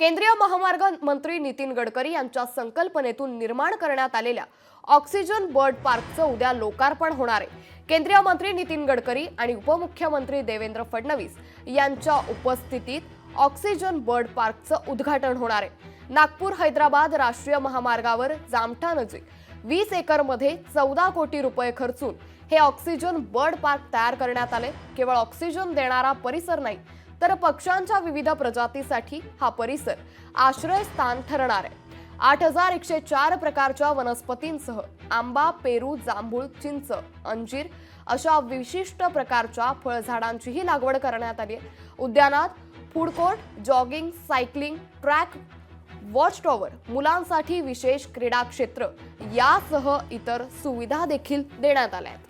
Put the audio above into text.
केंद्रीय महामार्ग मंत्री नितीन गडकरी यांच्या संकल्पनेतून निर्माण करण्यात आलेल्या ऑक्सिजन बर्ड पार्कचं उद्या लोकार्पण होणार आहे. केंद्रीय मंत्री नितीन गडकरी आणि उपमुख्यमंत्री देवेंद्र फडणवीस यांच्या उपस्थितीत ऑक्सिजन बर्ड पार्कचं उद्घाटन होणार आहे. नागपूर हैदराबाद राष्ट्रीय महामार्गावर जामठा नजीक वीस एकरमध्ये चौदा कोटी रुपये खर्चून हे ऑक्सिजन बर्ड पार्क तयार करण्यात आले. केवळ ऑक्सिजन देणारा परिसर नाही तर पक्ष्यांच्या विविध प्रजातीसाठी हा परिसर आश्रयस्थान ठरणार आहे. आठ हजार एकशे चार प्रकारच्या वनस्पतींसह आंबा पेरू जांभूळ चिंच अंजीर अशा विशिष्ट प्रकारच्या फळझाडांचीही लागवड करण्यात आली आहे. उद्यानात food court jogging cycling track watch tower मुलांसाठी विशेष क्रीडा क्षेत्र यासह इतर सुविधा देखील देण्यात आल्या आहेत.